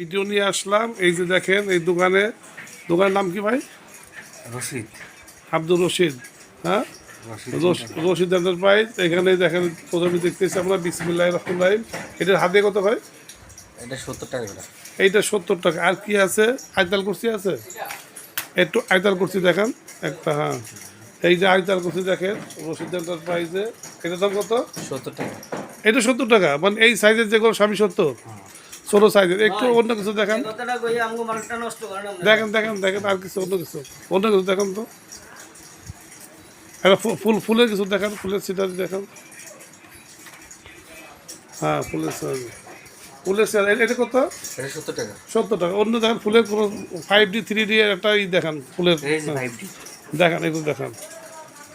Video নিয়ে আসলাম। এই যে দেখেন এই দোকানে দোকানের নাম কি ভাই? রশিদ। আব্দুর রশিদ হ্যাঁ? রশিদ রশ- এন্টারপ্রাইজ এখানে দেখেন প্রথমে দেখতেছি আমরা বিসমিল্লাহ রহমান রাহিম। এটার হাতে কত ভাই? এটা সত্তর টাকা এইটা সত্তর টাকা। আর কি আছে? আয়তাল কুর্সি আছে? একটু আয়তাল কুর্সি দেখেন। একটা হ্যাঁ। এই যে আয়তাল কুর্সি দেখেন রশিদ এন্টারপ্রাইজে এটার দাম কত? সত্তর টাকা। এটা সত্তর টাকা। মানে এই সাইজের যেগুলো স্বামী সত্তর। ছোটো সাইজের একটু অন্য কিছু দেখান। কথাটা কইয়া আমগো মালটা নষ্ট করে না দেখেন দেখেন দেখেন আর কিছু অন্য কিছু। অন্য কিছু দেখেন তো। একটা ফুল ফুলের কিছু দেখান ফুলের সিটারি দেখান। হ্যাঁ ফুলের সিটারি ফুলের সিটারি এটা কত? সত্তর টাকা। সত্তর টাকা। অন্য দেখেন ফুলের কোনো ফাইভ ডি থ্রি ডি একটা ই দেখান ফুলের। হ্যাঁ, দেখান এগুলো দেখান।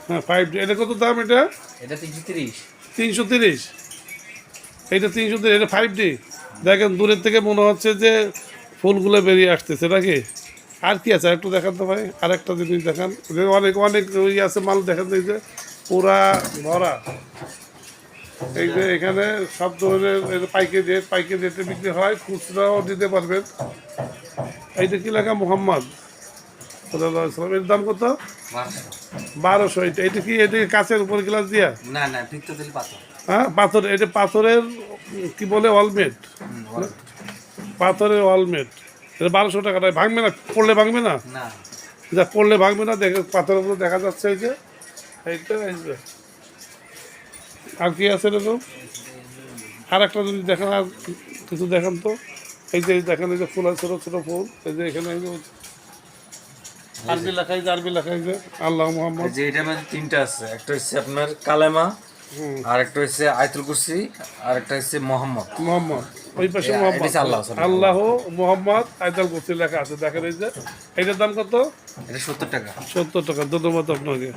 হ্যাঁ ফাইভ ডি এটা কত দাম এটা? এটা তিনশো তিরিশ। তিনশো তিরিশ। এইটা তিনশো তিরিশ এটা ফাইভ ডি দেখেন দূরের থেকে মনে হচ্ছে যে ফুলগুলো বেরিয়ে আসতেছে নাকি? আর কি আছে? একটু দেখান তো ভাই। আর একটা জিনিস দেখান। অনেক অনেক ওই আছে মাল দেখান এই যে পুরা ভরা। এই যে এখানে সব ধরনের পাইকারি রেট পাইকারি রেটে বিক্রি হয় খুচরাও দিতে পারবেন। এইটা কি লেখা? মোহাম্মদ দাম কত? বারোশো। এটা এটা কি এটা উপর গ্লাস দিয়া? না না হ্যাঁ পাথর। এটা পাথরের কি বলে অলমেট পাথরের অলমেট এটা বারোশো টাকা নয় ভাঙবে না? পড়লে ভাঙবে না? যা পড়লে ভাঙবে না দেখে পাথরের উপরে দেখা যাচ্ছে এই যে। এইটা এই আর কি আছে এরকম? আর একটা যদি দেখেন আর কিছু দেখান তো। এই যে দেখেন এই যে ফুল আছে ছোটো ছোটো ফুল। এই যে এখানে এই যে আরবি লেখা যে আরবি লেখা যে। আল্লাহ মোহাম্মদ। যে মধ্যে তিনটা আছে। একটা হচ্ছে আপনার কালেমা। আর একটা হচ্ছে আয়তুল কুরসি আর একটা হচ্ছে মোহাম্মদ। মোহাম্মদ। ওই পাশে মোহাম্মদ। আল্লাহ, আল্লাহ মোহাম্মদ আয়তুল কুরসি লেখা আছে দেখেন এই যে। এইটার দাম কত? এটা সত্তর টাকা। সত্তর টাকা ধন্যবাদ আপনাকে।